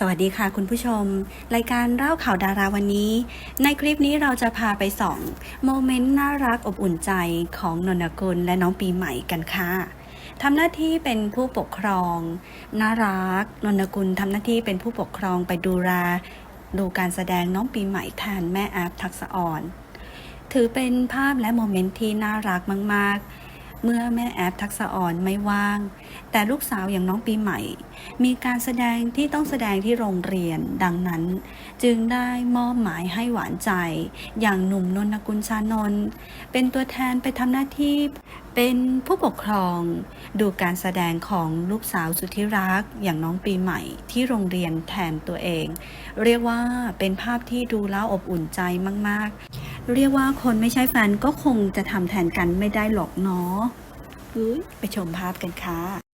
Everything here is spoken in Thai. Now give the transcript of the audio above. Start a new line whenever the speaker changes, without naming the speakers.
สวัสดีค่ะคุณผู้ชม รายการเล่าข่าวดาราวันนี้ ในคลิปนี้เราจะพาไปส่องโมเมนต์น่ารักอบอุ่นใจของนนกุลและน้องปีใหม่กันค่ะทำหน้าที่เป็นผู้ปกครองน่ารักนนกุลทำหน้าที่เป็นผู้ปกครองไปดูแลดูการแสดงน้องปีใหม่แทนแม่แอฟทักษะอ่อน ถือเป็นภาพและโมเมนต์ที่น่ารักมาก ๆ เมื่อแม่แอฟทักษะอ่อนไม่ว่าง แต่ลูกสาวอย่างน้องปีใหม่ มีการแสดงที่ต้องแสดงที่โรงเรียนดังนั้น จึงได้มอบหมายให้หวานใจ อย่างหนุ่มนนกุลชานนท์เป็นตัวแทนไปทำหน้าที่เป็นผู้ปกครอง ดูการแสดงของลูกสาวสุดที่รักอย่างน้องปีใหม่ที่โรงเรียนแทนตัวเอง เรียกว่าเป็นภาพที่ดูแล้วอบอุ่นใจมาก ๆ เรียกว่าคนไม่ใช่แฟนก็คงจะทำแทนกันไม่ได้หรอกเนาะไปชมภาพกันค่ะ